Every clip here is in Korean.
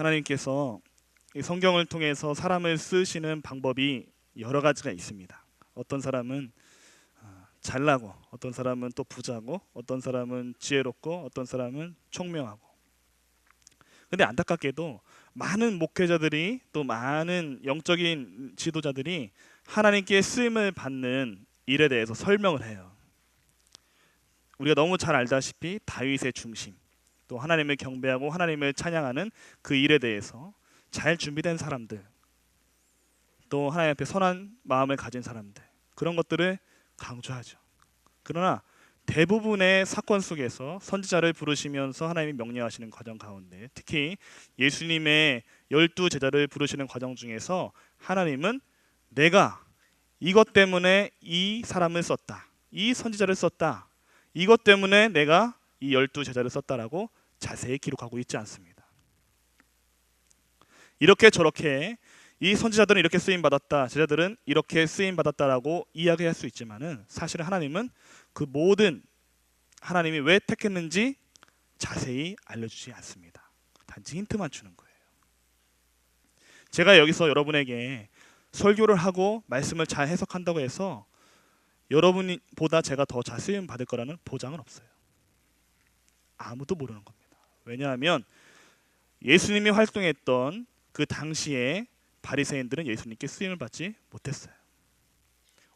하나님께서 이 성경을 통해서 사람을 쓰시는 방법이 여러 가지가 있습니다. 어떤 사람은 아, 잘나고, 어떤 사람은 또 부자고, 어떤 사람은 지혜롭고, 어떤 사람은 총명하고. 근데 안타깝게도 많은 목회자들이 또 많은 영적인 지도자들이 하나님께 쓰임을 받는 일에 대해서 설명을 해요. 우리가 너무 잘 알다시피 다윗의 중심, 또 하나님을 경배하고 하나님을 찬양하는 그 일에 대해서 잘 준비된 사람들, 또 하나님 앞에 선한 마음을 가진 사람들 그런 것들을 강조하죠. 그러나 대부분의 사건 속에서 선지자를 부르시면서 하나님이 명령하시는 과정 가운데 특히 예수님의 열두 제자를 부르시는 과정 중에서 하나님은 내가 이것 때문에 이 사람을 썼다. 이 선지자를 썼다. 이것 때문에 내가 이 열두 제자를 썼다라고 자세히 기록하고 있지 않습니다. 이렇게 저렇게 이 선지자들은 이렇게 쓰임 받았다. 제자들은 이렇게 쓰임 받았다라고 이야기할 수 있지만은 사실 하나님은 그 모든 하나님이 왜 택했는지 자세히 알려주지 않습니다. 단지 힌트만 주는 거예요. 제가 여기서 여러분에게 설교를 하고 말씀을 잘 해석한다고 해서 여러분보다 제가 더 잘 쓰임 받을 거라는 보장은 없어요. 아무도 모르는 겁니다. 왜냐하면 예수님이 활동했던 그 당시에 바리새인들은 예수님께 쓰임을 받지 못했어요.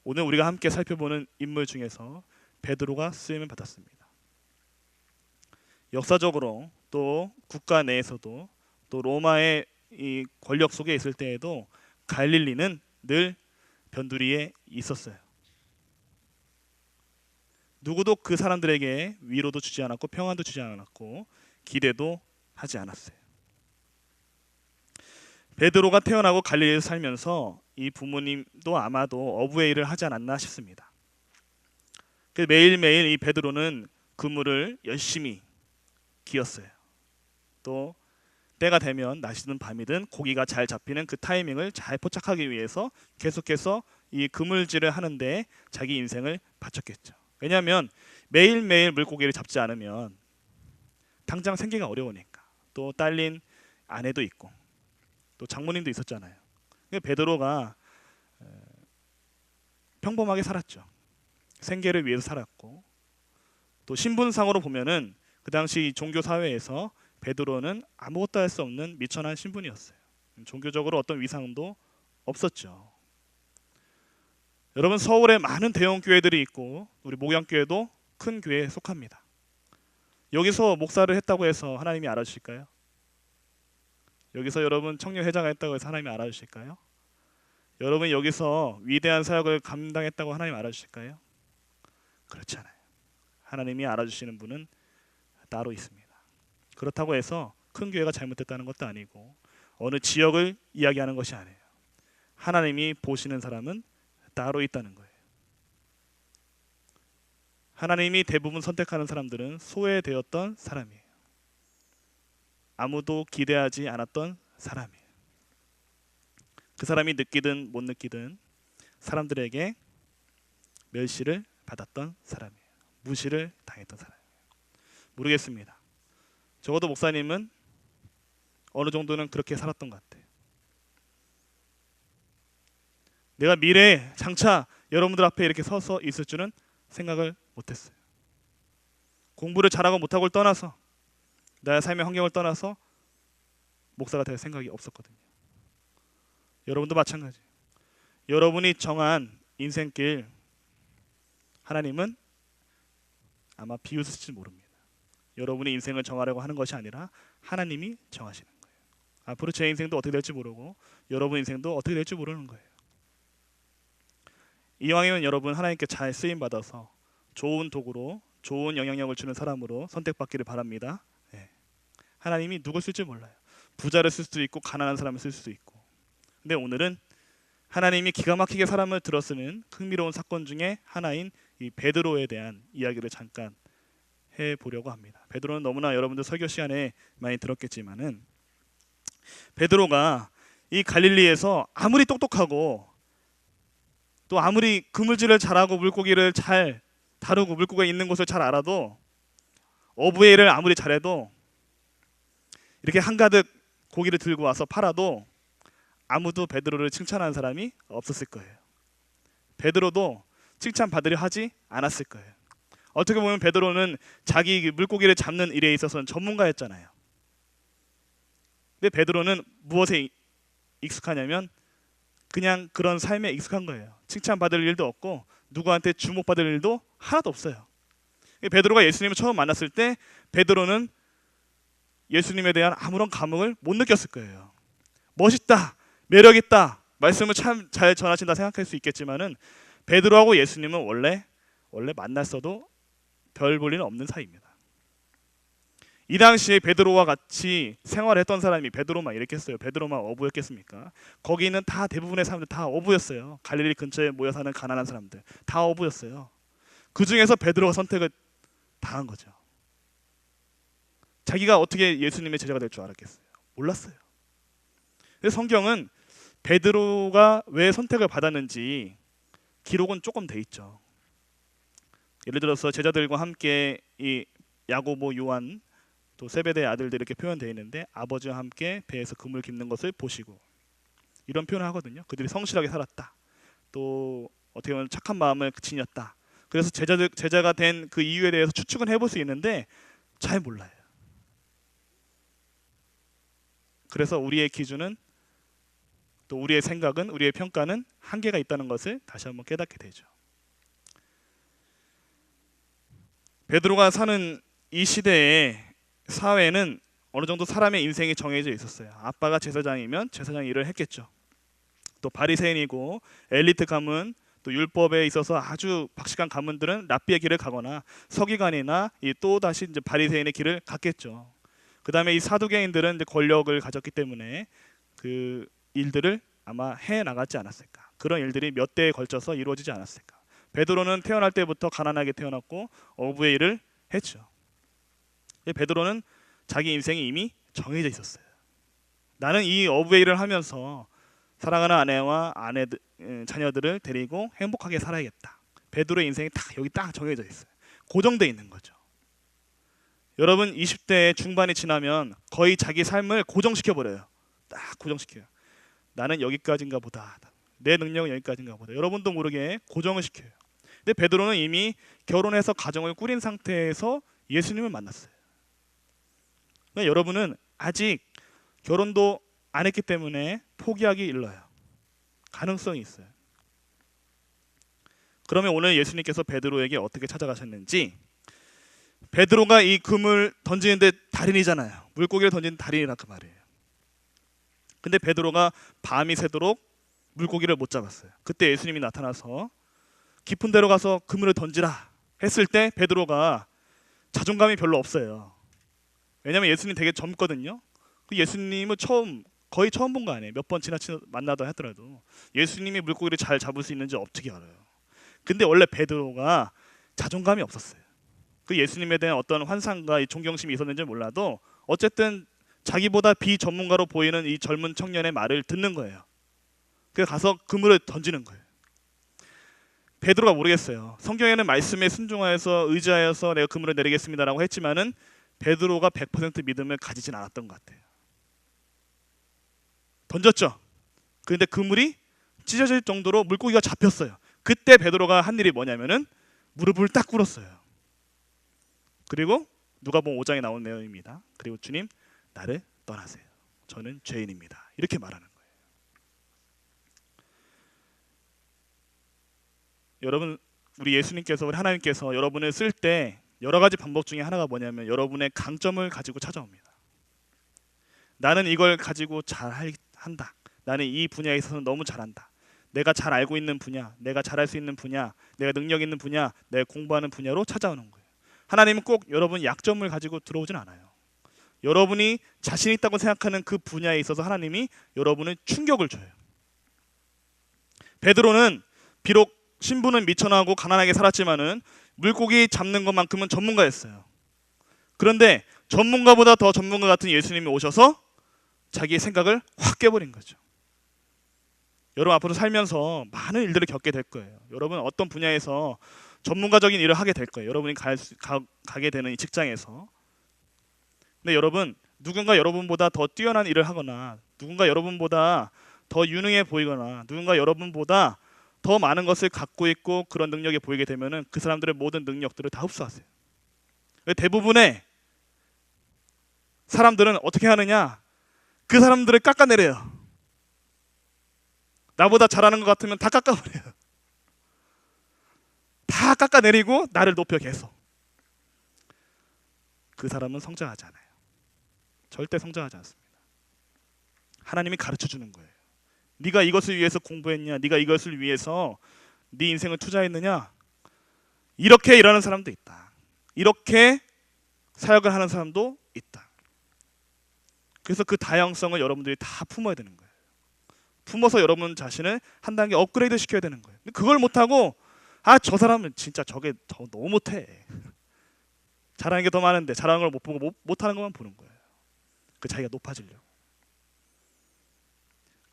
오늘 우리가 함께 살펴보는 인물 중에서 베드로가 쓰임을 받았습니다. 역사적으로 또 국가 내에서도 또 로마의 이 권력 속에 있을 때에도 갈릴리는 늘 변두리에 있었어요. 누구도 그 사람들에게 위로도 주지 않았고 평안도 주지 않았고 기대도 하지 않았어요. 베드로가 태어나고 갈릴리에서 살면서 이 부모님도 아마도 어부의 일을 하지 않았나 싶습니다. 그 매일매일 이 베드로는 그물을 열심히 기었어요. 또 때가 되면 낮이든 밤이든 고기가 잘 잡히는 그 타이밍을 잘 포착하기 위해서 계속해서 이 그물질을 하는데 자기 인생을 바쳤겠죠. 왜냐하면 매일매일 물고기를 잡지 않으면 당장 생기가 어려우니까 또 딸린 아내도 있고 또 장모님도 있었잖아요. 베드로가 평범하게 살았죠. 생계를 위해서 살았고 또 신분상으로 보면은 그 당시 종교 사회에서 베드로는 아무것도 할 수 없는 미천한 신분이었어요. 종교적으로 어떤 위상도 없었죠. 여러분 서울에 많은 대형 교회들이 있고 우리 목양 교회도 큰 교회에 속합니다. 여기서 목사를 했다고 해서 하나님이 알아주실까요? 여기서 여러분 청년회장을 했다고 해서 하나님이 알아주실까요? 여러분 여기서 위대한 사역을 감당했다고 하나님 알아주실까요? 그렇지 않아요. 하나님이 알아주시는 분은 따로 있습니다. 그렇다고 해서 큰 교회가 잘못됐다는 것도 아니고 어느 지역을 이야기하는 것이 아니에요. 하나님이 보시는 사람은 따로 있다는 거예요. 하나님이 대부분 선택하는 사람들은 소외되었던 사람이에요. 아무도 기대하지 않았던 사람이에요. 그 사람이 느끼든 못 느끼든 사람들에게 멸시를 받았던 사람이에요. 무시를 당했던 사람이에요. 모르겠습니다. 적어도 목사님은 어느 정도는 그렇게 살았던 것 같아요. 내가 미래에 장차 여러분들 앞에 이렇게 서서 있을 줄은 생각을 못했어요. 공부를 잘하고 못하고를 떠나서 나의 삶의 환경을 떠나서 목사가 될 생각이 없었거든요. 여러분도 마찬가지. 여러분이 정한 인생길 하나님은 아마 비웃으실지 모릅니다. 여러분이 인생을 정하려고 하는 것이 아니라 하나님이 정하시는 거예요. 앞으로 제 인생도 어떻게 될지 모르고 여러분 인생도 어떻게 될지 모르는 거예요. 이왕이면 여러분 하나님께 잘 쓰임 받아서 좋은 도구로 좋은 영향력을 주는 사람으로 선택받기를 바랍니다. 네. 하나님이 누굴 쓸지 몰라요. 부자를 쓸 수도 있고 가난한 사람을 쓸 수도 있고. 근데 오늘은 하나님이 기가 막히게 사람을 들어쓰는 흥미로운 사건 중에 하나인 이 베드로에 대한 이야기를 잠깐 해 보려고 합니다. 베드로는 너무나 여러분들 설교 시간에 많이 들었겠지만은 베드로가 이 갈릴리에서 아무리 똑똑하고 또 아무리 그물질을 잘하고 물고기를 잘 다루고 물고기가 있는 곳을 잘 알아도 어부의 일을 아무리 잘해도 이렇게 한가득 고기를 들고 와서 팔아도 아무도 베드로를 칭찬하는 사람이 없었을 거예요. 베드로도 칭찬 받으려 하지 않았을 거예요. 어떻게 보면 베드로는 자기 그 물고기를 잡는 일에 있어서는 전문가였잖아요. 근데 베드로는 무엇에 이- 익숙하냐면 그냥 그런 삶에 익숙한 거예요. 칭찬 받을 일도 없고 누구한테 주목받을 일도 하나도 없어요. 베드로가 예수님을 처음 만났을 때 베드로는 예수님에 대한 아무런 감흥을 못 느꼈을 거예요. 멋있다, 매력 있다, 말씀을 참 잘 전하신다 생각할 수 있겠지만은 베드로하고 예수님은 원래 원래 만났어도 별 볼 일은 없는 사이입니다. 이 당시에 베드로와 같이 생활했던 사람이 베드로만 이랬겠어요. 베드로만 어부였겠습니까? 거기 있는 다 대부분의 사람들 다 어부였어요. 갈릴리 근처에 모여 사는 가난한 사람들 다 어부였어요. 그 중에서 베드로가 선택을 당한 거죠. 자기가 어떻게 예수님의 제자가 될 줄 알았겠어요? 몰랐어요. 근데 성경은 베드로가 왜 선택을 받았는지 기록은 조금 돼 있죠. 예를 들어서 제자들과 함께 이 야고보, 요한 또 세베대의 아들들 이렇게 표현되어 있는데 아버지와 함께 배에서 그물 깁는 것을 보시고 이런 표현을 하거든요. 그들이 성실하게 살았다. 또 어떻게 보면 착한 마음을 지녔다. 그래서 제자들 제자가 된 그 이유에 대해서 추측은 해볼 수 있는데 잘 몰라요. 그래서 우리의 기준은 또 우리의 생각은 우리의 평가는 한계가 있다는 것을 다시 한번 깨닫게 되죠. 베드로가 사는 이 시대의 사회는 어느 정도 사람의 인생이 정해져 있었어요. 아빠가 제사장이면 제사장 일을 했겠죠. 또 바리새인이고 엘리트 가문 또 율법에 있어서 아주 박식한 가문들은 랍비의 길을 가거나 서기관이나 또 다시 이제 바리새인의 길을 갔겠죠. 그다음에 이 사두개인들은 이제 권력을 가졌기 때문에 그 일들을 아마 해 나갔지 않았을까. 그런 일들이 몇 대에 걸쳐서 이루어지지 않았을까. 베드로는 태어날 때부터 가난하게 태어났고 어부의 일을 했죠. 근데 베드로는 자기 인생이 이미 정해져 있었어요. 나는 이 어부의 일을 하면서 사랑하는 아내와 아내 자녀들을 데리고 행복하게 살아야겠다. 베드로의 인생이 딱 여기 딱 정해져 있어요. 고정돼 있는 거죠. 여러분 20대 중반이 지나면 거의 자기 삶을 고정시켜 버려요. 딱 고정시켜요. 나는 여기까지인가 보다. 내 능력은 여기까지인가 보다. 여러분도 모르게 고정을 시켜요. 근데 베드로는 이미 결혼해서 가정을 꾸린 상태에서 예수님을 만났어요. 그러니까 여러분은 아직 결혼도 안 했기 때문에 포기하기 일러요. 가능성이 있어요. 그러면 오늘 예수님께서 베드로에게 어떻게 찾아가셨는지 베드로가 이 금을 던지는데 달인이잖아요. 물고기를 던지는 달인이라 그 말이에요. 근데 베드로가 밤이 새도록 물고기를 못 잡았어요. 그때 예수님이 나타나서 깊은 데로 가서 그물을 던지라 했을 때 베드로가 자존감이 별로 없어요. 왜냐면 예수님 되게 젊거든요. 그 예수님은 처음 거의 처음 본 거 아니에요. 몇 번 지나치 만나다 하더라도 예수님이 물고기를 잘 잡을 수 있는지 어떻게 알아요. 근데 원래 베드로가 자존감이 없었어요. 그 예수님에 대한 어떤 환상과 이 존경심이 있었는지 몰라도 어쨌든 자기보다 비전문가로 보이는 이 젊은 청년의 말을 듣는 거예요. 그래서 가서 그물을 던지는 거예요. 베드로가 모르겠어요. 성경에는 말씀에 순종하여서 의지하여서 내가 그물을 내리겠습니다라고 했지만은 베드로가 100% 믿음을 가지진 않았던 것 같아요. 던졌죠. 그런데 그물이 찢어질 정도로 물고기가 잡혔어요. 그때 베드로가 한 일이 뭐냐면은 무릎을 딱 꿇었어요. 그리고 누가복음 5장에 나온 내용입니다. 그리고 주님 나를 떠나세요. 저는 죄인입니다. 이렇게 말하는 거예요. 여러분 우리 예수님께서 우리 하나님께서 여러분을 쓸 때 여러 가지 방법 중에 하나가 뭐냐면 여러분의 강점을 가지고 찾아옵니다. 나는 이걸 가지고 잘 한다. 나는 이 분야에 있어서 너무 잘한다. 내가 잘 알고 있는 분야, 내가 잘할 수 있는 분야, 내가 능력 있는 분야, 내가 공부하는 분야로 찾아오는 거예요. 하나님은 꼭 여러분 약점을 가지고 들어오진 않아요. 여러분이 자신 있다고 생각하는 그 분야에 있어서 하나님이 여러분을 충격을 줘요. 베드로는 비록 신분은 미천하고 가난하게 살았지만은 물고기 잡는 것만큼은 전문가였어요. 그런데 전문가보다 더 전문가 같은 예수님이 오셔서 자기의 생각을 확 깨버린 거죠. 여러분 앞으로 살면서 많은 일들을 겪게 될 거예요. 여러분 어떤 분야에서 전문가적인 일을 하게 될 거예요. 여러분이 갈 수, 가, 가 게 되는 이 직장에서. 근데 여러분 누군가 여러분보다 더 뛰어난 일을 하거나 누군가 여러분보다 더 유능해 보이거나 누군가 여러분보다 더 많은 것을 갖고 있고 그런 능력이 보이게 되면은 그 사람들의 모든 능력들을 다 흡수하세요. 대부분의 사람들은 어떻게 하느냐? 그 사람들을 깎아내려요. 나보다 잘하는 것 같으면 다 깎아버려요. 다 깎아내리고 나를 높여 계속. 그 사람은 성장하지 않아요. 절대 성장하지 않습니다. 하나님이 가르쳐 주는 거예요. 네가 이것을 위해서 공부했냐? 네가 이것을 위해서 네 인생을 투자했느냐? 이렇게 일하는 사람도 있다. 이렇게 사역을 하는 사람도 있다. 그래서 그 다양성을 여러분들이 다 품어야 되는 거예요. 품어서 여러분 자신을 한 단계 업그레이드 시켜야 되는 거예요. 근데 그걸 못 하고 아 저 사람은 진짜 저게 더 너무 못해. 잘하는 게 더 많은데 잘하는 걸 못 보고 못, 못하는 것만 보는 거예요. 그 자기가 높아지려고.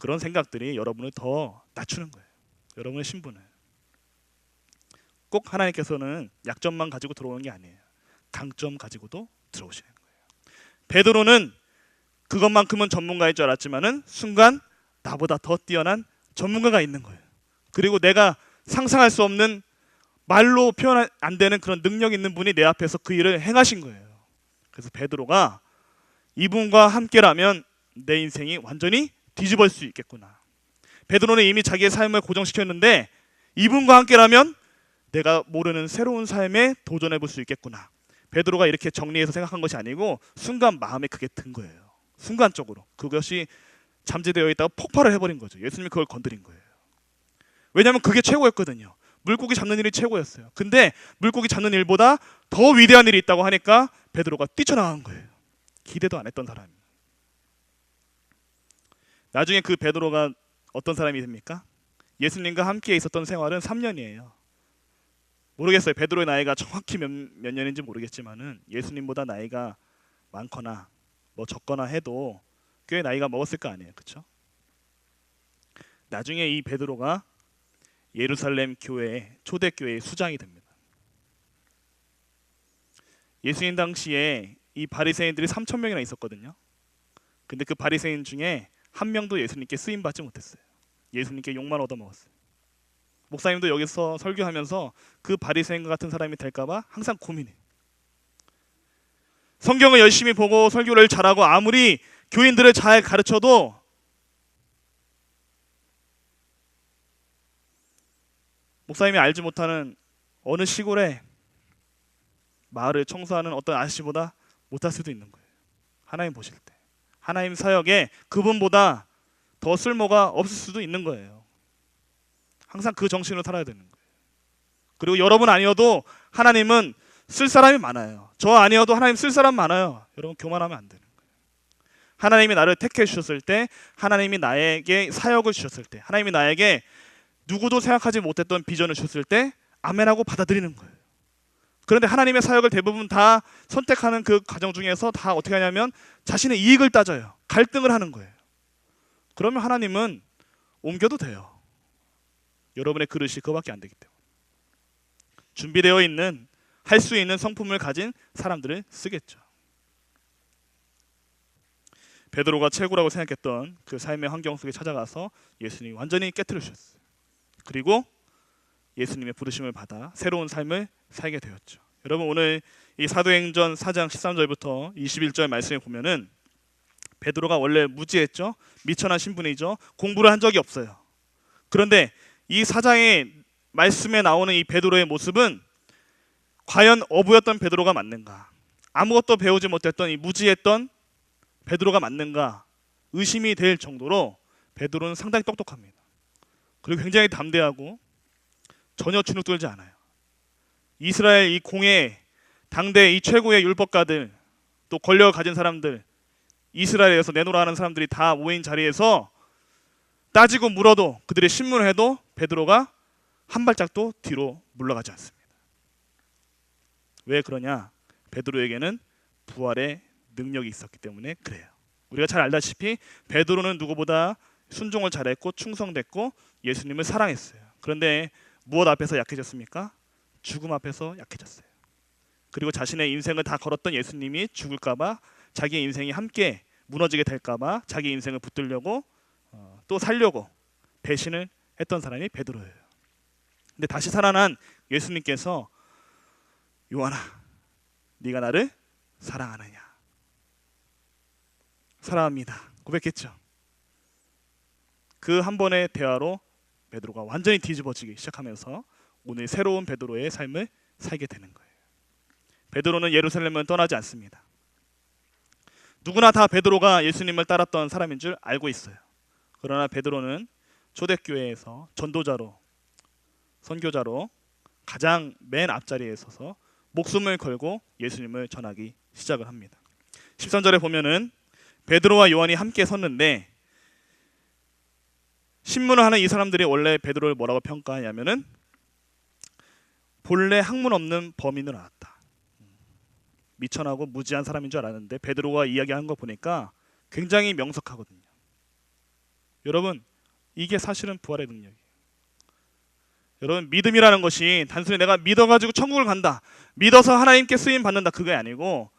그런 생각들이 여러분을 더 낮추는 거예요. 여러분의 신분을. 꼭 하나님께서는 약점만 가지고 들어오는 게 아니에요. 강점 가지고도 들어오시는 거예요. 베드로는 그것만큼은 전문가일 줄 알았지만은 순간 나보다 더 뛰어난 전문가가 있는 거예요. 그리고 내가 상상할 수 없는 말로 표현 안 되는 그런 능력 있는 분이 내 앞에서 그 일을 행하신 거예요. 그래서 베드로가 이분과 함께라면 내 인생이 완전히 뒤집을 수 있겠구나. 베드로는 이미 자기의 삶을 고정시켰는데 이분과 함께라면 내가 모르는 새로운 삶에 도전해 볼 수 있겠구나. 베드로가 이렇게 정리해서 생각한 것이 아니고 순간 마음에 그게 든 거예요. 순간적으로 그것이 잠재되어 있다가 폭발을 해버린 거죠. 예수님이 그걸 건드린 거예요. 왜냐하면 그게 최고였거든요. 물고기 잡는 일이 최고였어요. 근데 물고기 잡는 일보다 더 위대한 일이 있다고 하니까 베드로가 뛰쳐나간 거예요. 기대도 안 했던 사람이. 나중에 그 베드로가 어떤 사람이 됩니까? 예수님과 함께 있었던 생활은 3년이에요. 모르겠어요. 베드로의 나이가 정확히 몇, 몇 년인지 모르겠지만은 예수님보다 나이가 많거나 뭐 적거나 해도 꽤 나이가 먹었을 거 아니에요. 그렇죠? 나중에 이 베드로가 예루살렘 교회 초대 교회의 수장이 됩니다. 예수님 당시에 이 바리새인들이 3천 명이나 있었거든요. 근데 그 바리새인 중에 한 명도 예수님께 쓰임 받지 못했어요. 예수님께 욕만 얻어먹었어요. 목사님도 여기서 설교하면서 그 바리새인과 같은 사람이 될까봐 항상 고민해. 성경을 열심히 보고 설교를 잘하고 아무리 교인들을 잘 가르쳐도 목사님이 알지 못하는 어느 시골에 마을을 청소하는 어떤 아저씨보다 못할 수도 있는 거예요. 하나님 보실 때 하나님 사역에 그분보다 더 쓸모가 없을 수도 있는 거예요. 항상 그 정신으로 살아야 되는 거예요. 그리고 여러분 아니어도 하나님은 쓸 사람이 많아요. 저 아니어도 하나님 쓸 사람 많아요. 여러분 교만하면 안 되는 거예요. 하나님이 나를 택해 주셨을 때, 하나님이 나에게 사역을 주셨을 때, 하나님이 나에게 누구도 생각하지 못했던 비전을 주셨을 때 아멘하고 받아들이는 거예요. 그런데 하나님의 사역을 대부분 다 선택하는 그 과정 중에서 다 어떻게 하냐면 자신의 이익을 따져요. 갈등을 하는 거예요. 그러면 하나님은 옮겨도 돼요. 여러분의 그릇이 그밖에 안 되기 때문에. 준비되어 있는 할 수 있는 성품을 가진 사람들을 쓰겠죠. 베드로가 최고라고 생각했던 그 삶의 환경 속에 찾아가서 예수님이 완전히 깨뜨려 주셨어요. 그리고 예수님의 부르심을 받아 새로운 삶을 살게 되었죠. 여러분 오늘 이 사도행전 4장 13절부터 21절 말씀에 보면은 베드로가 원래 무지했죠. 미천한 신분이죠. 공부를 한 적이 없어요. 그런데 이 사장의 말씀에 나오는 이 베드로의 모습은 과연 어부였던 베드로가 맞는가? 아무것도 배우지 못했던 이 무지했던 베드로가 맞는가? 의심이 될 정도로 베드로는 상당히 똑똑합니다. 그리고 굉장히 담대하고 전혀 주눅 들지 않아요. 이스라엘 이 공예 당대 이 최고의 율법가들 또 권력을 가진 사람들 이스라엘에서 하는 사람들이 다 모인 자리에서 따지고 물어도 그들의 신문을 해도 베드로가 한 발짝도 뒤로 물러가지 않습니다. 왜 그러냐? 베드로에게는 부활의 능력이 있었기 때문에 그래요. 우리가 잘 알다시피 베드로는 누구보다 순종을 잘했고 충성됐고 예수님을 사랑했어요. 그런데 무엇 앞에서 약해졌습니까? 죽음 앞에서 약해졌어요. 그리고 자신의 인생을 다 걸었던 예수님이 죽을까봐 자기의 인생이 함께 무너지게 될까봐 자기 인생을 붙들려고 어, 또 살려고 배신을 했던 사람이 베드로예요. 근데 다시 살아난 예수님께서 요한아, 네가 나를 사랑하느냐? 사랑합니다. 고백했죠. 그 한 번의 대화로 베드로가 완전히 뒤집어지기 시작하면서 오늘 새로운 베드로의 삶을 살게 되는 거예요. 베드로는 예루살렘을 떠나지 않습니다. 누구나 다 베드로가 예수님을 따랐던 사람인 줄 알고 있어요. 그러나 베드로는 초대교회에서 전도자로 선교자로 가장 맨 앞자리에 서서 목숨을 걸고 예수님을 전하기 시작을 합니다. 13절에 보면은 베드로와 요한이 함께 섰는데 신문을 하는 이 사람들이 원래 베드로를 뭐라고 평가하냐면은 본래 학문 없는 범인으로 나왔다. 미천하고 무지한 사람인 줄 알았는데 베드로가 이야기한 거 보니까 굉장히 명석하거든요. 여러분 이게 사실은 부활의 능력이에요. 여러분 믿음이라는 것이 단순히 내가 믿어가지고 천국을 간다, 믿어서 하나님께 쓰임 받는다 그게 아니고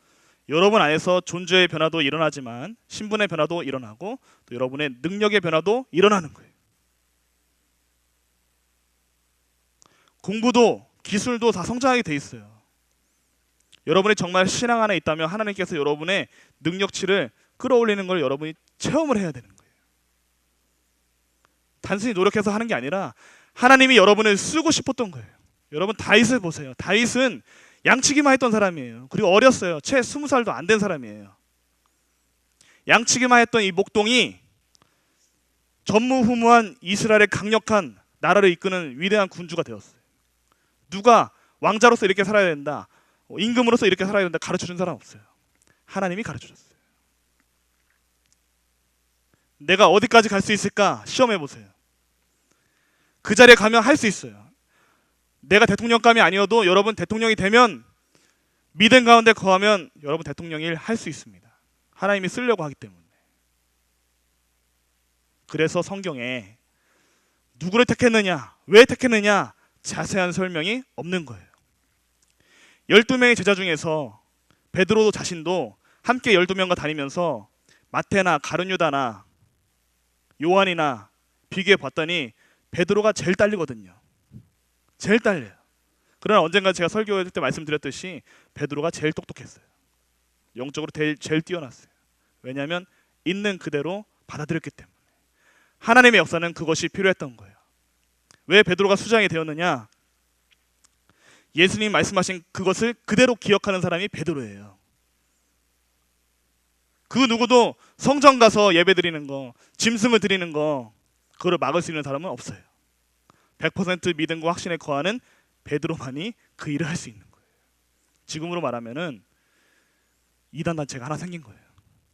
여러분 안에서 존재의 변화도 일어나지만 신분의 변화도 일어나고 또 여러분의 능력의 변화도 일어나는 거예요. 공부도 기술도 다 성장하게 돼 있어요. 여러분이 정말 신앙 안에 있다면 하나님께서 여러분의 능력치를 끌어올리는 걸 여러분이 체험을 해야 되는 거예요. 단순히 노력해서 하는 게 아니라 하나님이 여러분을 쓰고 싶었던 거예요. 여러분 다윗을 보세요. 다윗은 양치기만 했던 사람이에요. 그리고 어렸어요. 채 스무 살도 안 된 사람이에요. 양치기만 했던 이 목동이 전무후무한 이스라엘의 강력한 나라를 이끄는 위대한 군주가 되었어요. 누가 왕자로서 이렇게 살아야 된다. 어, 임금으로서 이렇게 살아야 된다. 가르쳐 준 사람 없어요. 하나님이 가르쳐 줬어요. 내가 어디까지 갈 수 있을까 시험해 보세요. 그 자리에 가면 할 수 있어요. 내가 대통령감이 아니어도 여러분 대통령이 되면 믿음 가운데 거하면 여러분 대통령 일 할 수 있습니다. 하나님이 쓰려고 하기 때문에. 그래서 성경에 누구를 택했느냐, 왜 택했느냐 자세한 설명이 없는 거예요. 12명의 제자 중에서 베드로 자신도 함께 12명과 다니면서 마테나 가르뉴다나 요한이나 비교해 봤더니 베드로가 제일 딸리거든요. 제일 딸려요. 그러나 언젠가 제가 설교할 때 말씀드렸듯이 베드로가 제일 똑똑했어요. 영적으로 제일, 제일 뛰어났어요. 왜냐하면 있는 그대로 받아들였기 때문에. 하나님의 역사는 그것이 필요했던 거예요. 왜 베드로가 수장이 되었느냐? 예수님 말씀하신 그것을 그대로 기억하는 사람이 베드로예요. 그 누구도 성전 가서 예배 드리는 거, 짐승을 드리는 거, 그거를 막을 수 있는 사람은 없어요. 100% 믿음과 확신에 거하는 베드로만이 그 일을 할 수 있는 거예요. 지금으로 말하면은 이단 단체가 하나 생긴 거예요.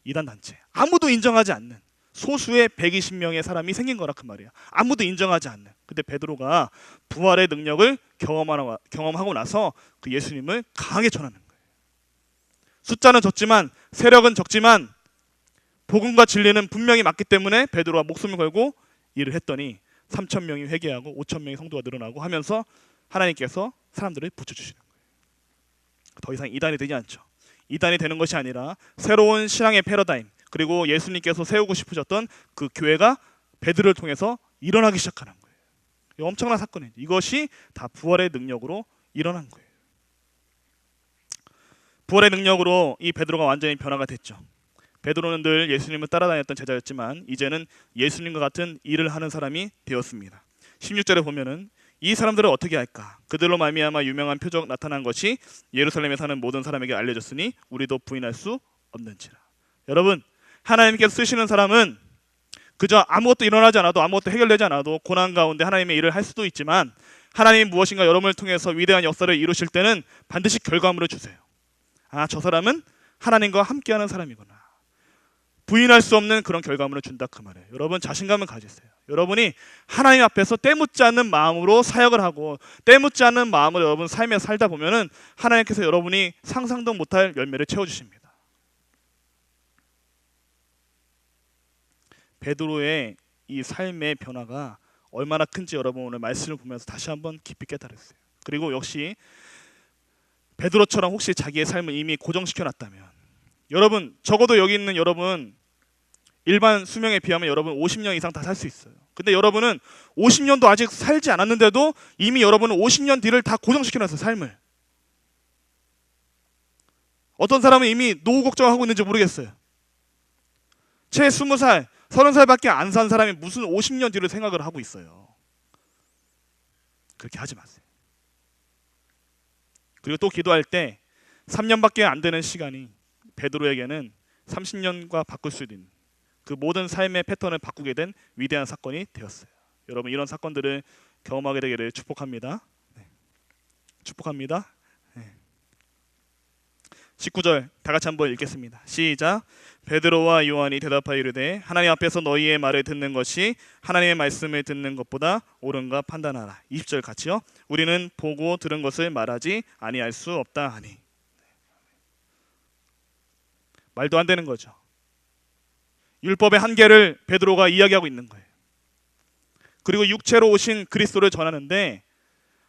이단 단체. 아무도 인정하지 않는 소수의 120명의 사람이 생긴 거라 그 말이야. 아무도 인정하지 않는. 근데 베드로가 부활의 능력을 경험하고, 나서 그 예수님을 강하게 전하는 거예요. 숫자는 적지만 세력은 적지만 복음과 진리는 분명히 맞기 때문에 베드로가 목숨을 걸고 일을 했더니 3천 명이 회개하고 5천 명의 성도가 늘어나고 하면서 하나님께서 사람들을 붙여주시는 거예요. 더 이상 이단이 되지 않죠. 이단이 되는 것이 아니라 새로운 신앙의 패러다임 그리고 예수님께서 세우고 싶으셨던 그 교회가 베드를 통해서 일어나기 시작하는 거예요. 이 엄청난 사건이에요. 이것이 다 부활의 능력으로 일어난 거예요. 부활의 능력으로 이 베드로가 완전히 변화가 됐죠. 베드로는 늘 예수님을 따라다녔던 제자였지만 이제는 예수님과 같은 일을 하는 사람이 되었습니다. 16절에 보면은 이 사람들을 어떻게 할까? 그들로 말미암아 유명한 표적 나타난 것이 예루살렘에 사는 모든 사람에게 알려졌으니 우리도 부인할 수 없는지라. 여러분, 하나님께서 쓰시는 사람은 그저 아무것도 일어나지 않아도 아무것도 해결되지 않아도 고난 가운데 하나님의 일을 할 수도 있지만 하나님이 무엇인가 여러분을 통해서 위대한 역사를 이루실 때는 반드시 결과물을 주세요. 아, 저 사람은 하나님과 함께하는 사람이구나. 부인할 수 없는 그런 결과물을 준다 그 말이에요. 여러분 자신감을 가지세요. 여러분이 하나님 앞에서 때묻지 않는 마음으로 사역을 하고 때묻지 않는 마음으로 여러분 삶에 살다 보면은 하나님께서 여러분이 상상도 못할 열매를 채워 주십니다. 베드로의 이 삶의 변화가 얼마나 큰지 여러분 오늘 말씀을 보면서 다시 한번 깊이 깨달았어요. 그리고 역시 베드로처럼 혹시 자기의 삶을 이미 고정시켜 놨다면 여러분 적어도 여기 있는 여러분 일반 수명에 비하면 여러분 50년 이상 다 살 수 있어요. 근데 여러분은 50년도 아직 살지 않았는데도 이미 여러분은 50년 뒤를 다 고정시켜 놨어요, 삶을. 어떤 사람은 이미 노후 걱정하고 있는지 모르겠어요. 채 20살, 30살밖에 안 산 사람이 무슨 50년 뒤를 생각을 하고 있어요. 그렇게 하지 마세요. 그리고 또 기도할 때 3년밖에 안 되는 시간이 베드로에게는 30년과 바꿀 수 있는 그 모든 삶의 패턴을 바꾸게 된 위대한 사건이 되었어요. 여러분 이런 사건들을 경험하게 되기를 축복합니다. 네. 축복합니다. 네. 19절 다 같이 한번 읽겠습니다. 시작. 베드로와 요한이 대답하여 이르되 하나님 앞에서 너희의 말을 듣는 것이 하나님의 말씀을 듣는 것보다 옳은가 판단하라. 20절 같이요. 우리는 보고 들은 것을 말하지 아니할 수 없다 하니. 말도 안 되는 거죠. 율법의 한계를 베드로가 이야기하고 있는 거예요. 그리고 육체로 오신 그리스도를 전하는데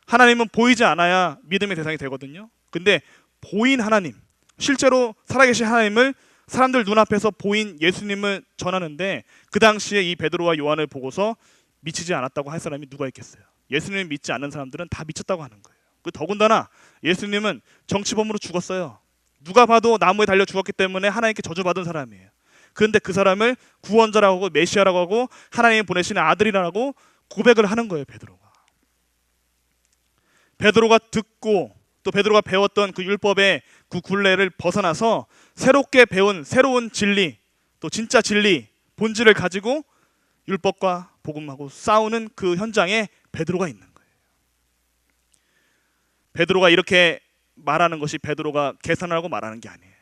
하나님은 보이지 않아야 믿음의 대상이 되거든요. 근데 보인 하나님, 실제로 살아계신 하나님을 사람들 눈앞에서 보인 예수님을 전하는데 그 당시에 이 베드로와 요한을 보고서 미치지 않았다고 할 사람이 누가 있겠어요? 예수님을 믿지 않는 사람들은 다 미쳤다고 하는 거예요. 그 더군다나 예수님은 정치범으로 죽었어요. 누가 봐도 나무에 달려 죽었기 때문에 하나님께 저주받은 사람이에요. 그런데 그 사람을 구원자라고 하고 메시아라고 하고 하나님 보내시는 아들이라고 고백을 하는 거예요, 베드로가. 베드로가 듣고 또 베드로가 배웠던 그 율법의 그 굴레를 벗어나서 새롭게 배운 새로운 진리, 또 진짜 진리, 본질을 가지고 율법과 복음하고 싸우는 그 현장에 베드로가 있는 거예요. 베드로가 이렇게 말하는 것이 베드로가 계산하고 말하는 게 아니에요.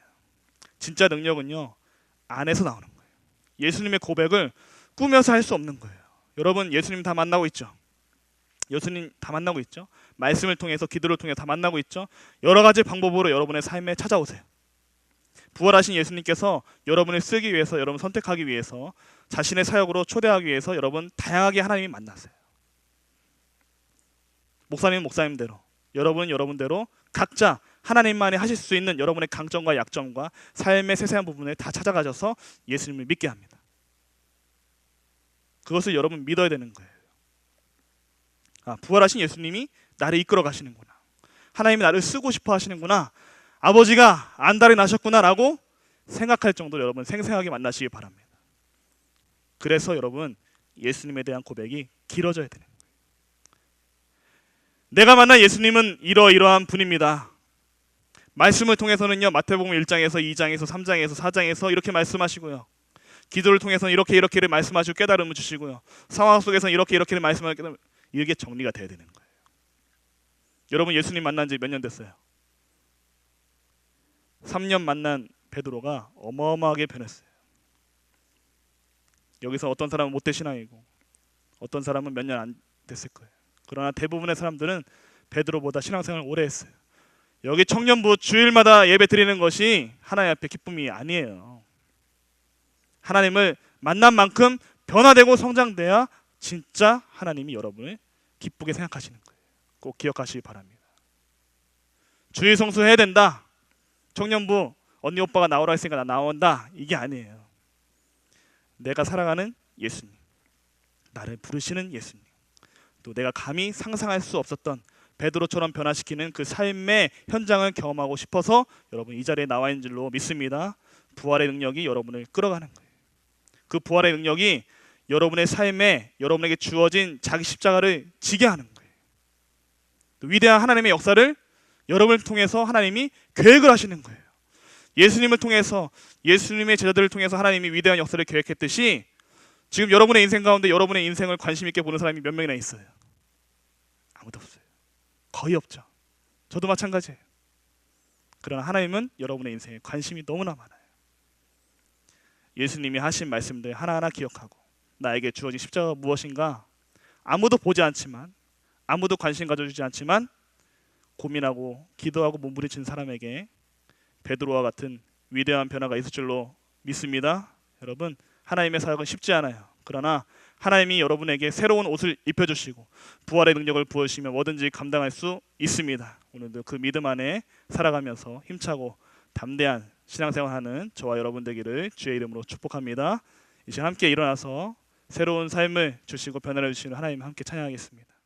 진짜 능력은요 안에서 나오는 거예요. 예수님의 고백을 꾸며서 할 수 없는 거예요. 여러분 예수님 다 만나고 있죠. 예수님 다 만나고 있죠. 말씀을 통해서 기도를 통해 다 만나고 있죠. 여러 가지 방법으로 여러분의 삶에 찾아오세요. 부활하신 예수님께서 여러분을 쓰기 위해서 여러분 선택하기 위해서 자신의 사역으로 초대하기 위해서 여러분 다양하게 하나님이 만나세요. 목사님 목사님대로 여러분 여러분대로 각자 하나님만이 하실 수 있는 여러분의 강점과 약점과 삶의 세세한 부분을 다 찾아가셔서 예수님을 믿게 합니다. 그것을 여러분 믿어야 되는 거예요. 아, 부활하신 예수님이 나를 이끌어 가시는구나. 하나님이 나를 쓰고 싶어 하시는구나. 아버지가 안달이 나셨구나라고 생각할 정도로 여러분 생생하게 만나시기 바랍니다. 그래서 여러분 예수님에 대한 고백이 길어져야 되는. 내가 만난 예수님은 이러이러한 분입니다. 말씀을 통해서는요 마태복음 1장에서 2장에서 3장에서 4장에서 이렇게 말씀하시고요. 기도를 통해서는 이렇게 이렇게를 말씀하시고 깨달음을 주시고요. 상황 속에서는 이렇게 이렇게를 말씀하시고 이게 정리가 돼야 되는 거예요. 여러분 예수님 만난 지 몇 년 됐어요? 3년 만난 베드로가 어마어마하게 변했어요. 여기서 어떤 사람은 못된 신앙이고 어떤 사람은 몇 년 안 됐을 거예요. 그러나 대부분의 사람들은 베드로보다 신앙생활을 오래 했어요. 여기 청년부 주일마다 예배 드리는 것이 하나님 앞에 기쁨이 아니에요. 하나님을 만난 만큼 변화되고 성장돼야 진짜 하나님이 여러분을 기쁘게 생각하시는 거예요. 꼭 기억하시기 바랍니다. 주일 성수 해야 된다. 청년부 언니 오빠가 나오라 했으니까 나 나온다. 이게 아니에요. 내가 사랑하는 예수님. 나를 부르시는 예수님. 또 내가 감히 상상할 수 없었던 베드로처럼 변화시키는 그 삶의 현장을 경험하고 싶어서 여러분 이 자리에 나와 있는 줄로 믿습니다. 부활의 능력이 여러분을 끌어가는 거예요. 그 부활의 능력이 여러분의 삶에 여러분에게 주어진 자기 십자가를 지게 하는 거예요. 위대한 하나님의 역사를 여러분을 통해서 하나님이 계획을 하시는 거예요. 예수님을 통해서 예수님의 제자들을 통해서 하나님이 위대한 역사를 계획했듯이 지금 여러분의 인생 가운데 여러분의 인생을 관심 있게 보는 사람이 몇 명이나 있어요. 아무도 없어요. 거의 없죠. 저도 마찬가지예요. 그러나 하나님은 여러분의 인생에 관심이 너무나 많아요. 예수님이 하신 말씀들 하나하나 기억하고 나에게 주어진 십자가가 무엇인가 아무도 보지 않지만 아무도 관심 가져주지 않지만 고민하고 기도하고 몸부림친 사람에게 베드로와 같은 위대한 변화가 있을 줄로 믿습니다. 여러분 하나님의 사역은 쉽지 않아요. 그러나 하나님이 여러분에게 새로운 옷을 입혀주시고 부활의 능력을 부으시면 뭐든지 감당할 수 있습니다. 오늘도 그 믿음 안에 살아가면서 힘차고 담대한 신앙생활하는 저와 여러분 되기를 주의 이름으로 축복합니다. 이제 함께 일어나서 새로운 삶을 주시고 변화를 주시는 하나님 함께 찬양하겠습니다.